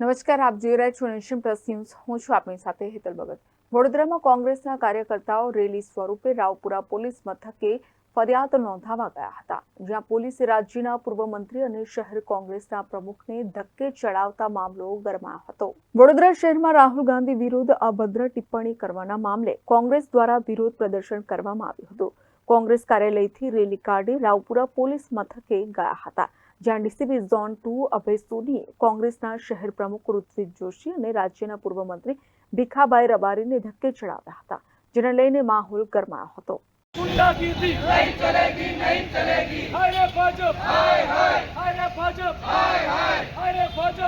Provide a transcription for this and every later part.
નમસ્કાર, આપ જોઈ રહ્યા છો નેશન પ્લસ ન્યૂઝ. હું છું આપણી સાથે હેતલ ભગત. વડોદરામાં કોંગ્રેસના કાર્યકર્તાઓ રેલી સ્વરૂપે રાવપુરા પોલીસ મથકે ફરિયાદ નોંધાવા ગયા હતા, જ્યાં પોલીસે રાજ્યના પૂર્વ મંત્રી અને શહેર કોંગ્રેસના પ્રમુખને ધક્કે ચડાવતા મામલો ગરમાયો હતો. વડોદરા શહેરમાં રાહુલ ગાંધી વિરુદ્ધ અભદ્ર ટિપ્પણી કરવાના મામલે કોંગ્રેસ દ્વારા વિરોધ પ્રદર્શન કરવામાં આવ્યું હતું. કોંગ્રેસ કાર્યાલયથી રેલી કાઢી રાવપુરા પોલીસ મથકે ગયા હતા. જ્યાં ડીસીપી ઝોન ટુ અભય સોનીએ કોંગ્રેસના શહેર પ્રમુખ ઋત્વિક જોશી અને રાજ્યના પૂર્વ મંત્રી ભીખાભાઈ રબારીને ધક્કે ચડાવ્યા હતા, જેને લઈને માહોલ ગરમાયો હતો. ગુંડાગીરી નહીં હાય ભાજપ, હાય હાય. ભાજપ, હાય હાય.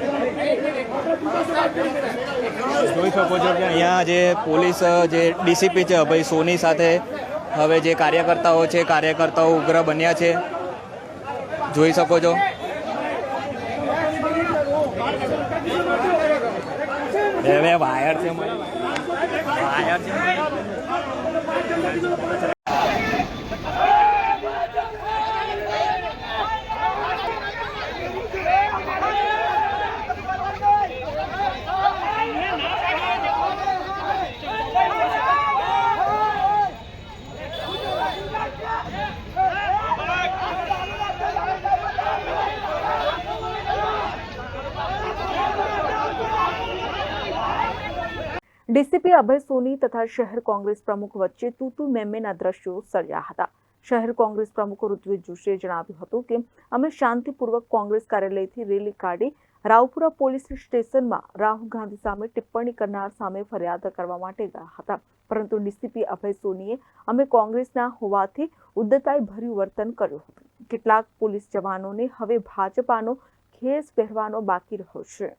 જોઈ શકો છો કે અહીંયા જે પોલીસ, જે ડીસીપી છે અભય સોની સાથે હવે જે કાર્યકર્તાઓ છે, કાર્યકર્તાઓ ઉગ્ર બન્યા છે. જોઈ શકો છો. વાયર છે વાયર છે. ડીસીપી અભય સોની તથા શહેર કોંગ્રેસ પ્રમુખ વચ્ચે તૂતુ મેમેના દ્રશ્યો સર્જ્યા હતા. શહેર કોંગ્રેસ પ્રમુખ ઋત્વિજ જોશીએ જણાવ્યું હતું કે, અમે શાંતિપૂર્વક કોંગ્રેસ કાર્યાલયથી રેલી કાઢી રાવપુરા પોલીસ સ્ટેશનમાં રાહુલ ગાંધી સામે ટિપ્પણી કરનાર સામે ફરિયાદ કરવા માટે ગયા હતા. પરંતુ ડીસીપી અભય સોનીએ અમે કોંગ્રેસના હોવાથી ઉદ્ધતાઈ ભર્યું વર્તન કર્યું હતું. કેટલાક પોલીસ જવાનોને હવે ભાજપાનો ખેસ પહેરવાનો બાકી રહ્યો છે.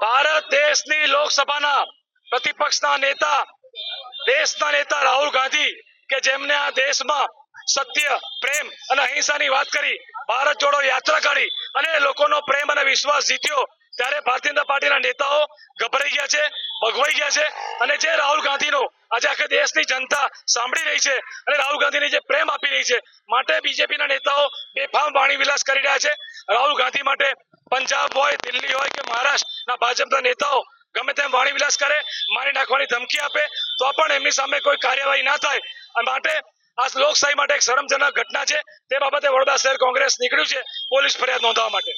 ભારત દેશની લોકસભાના પ્રતિપક્ષના નેતા, દેશના નેતા રાહુલ ગાંધી કે જેમને આ દેશમાં સત્ય, પ્રેમ અને અહિંસાની વાત કરી, ભારત જોડો યાત્રા કાઢી અને લોકોનો પ્રેમ અને વિશ્વાસ જીત્યો ત્યારે ભારતીય જનતા પાર્ટીના નેતાઓ ગભરાઈ ગયા છે, ભગવાઈ ગયા છે અને જે રાહુલ ગાંધીનો આજે આખા દેશની જનતા સાંભળી રહી છે અને રાહુલ ગાંધીને જે પ્રેમ આપી રહી છે, માટે બીજેપીના નેતાઓ બેફામ વાણી વિલાસ કરી રહ્યા છે. રાહુલ ગાંધી માટે પંજાબ હોય, દિલ્હી હોય કે મહારાષ્ટ્રના ભાજપના નેતાઓ ગમે તેમ વાણી વિલાસ કરે, મારી નાખવાની ધમકી આપે, તો પણ એમની સામે કોઈ કાર્યવાહી ના થાય. અને માટે આ લોકશાહી માટે એક શરમજનક ઘટના છે. તે બાબતે વડોદરા શહેર કોંગ્રેસ નીકળ્યું છે પોલીસ ફરિયાદ નોંધવા માટે.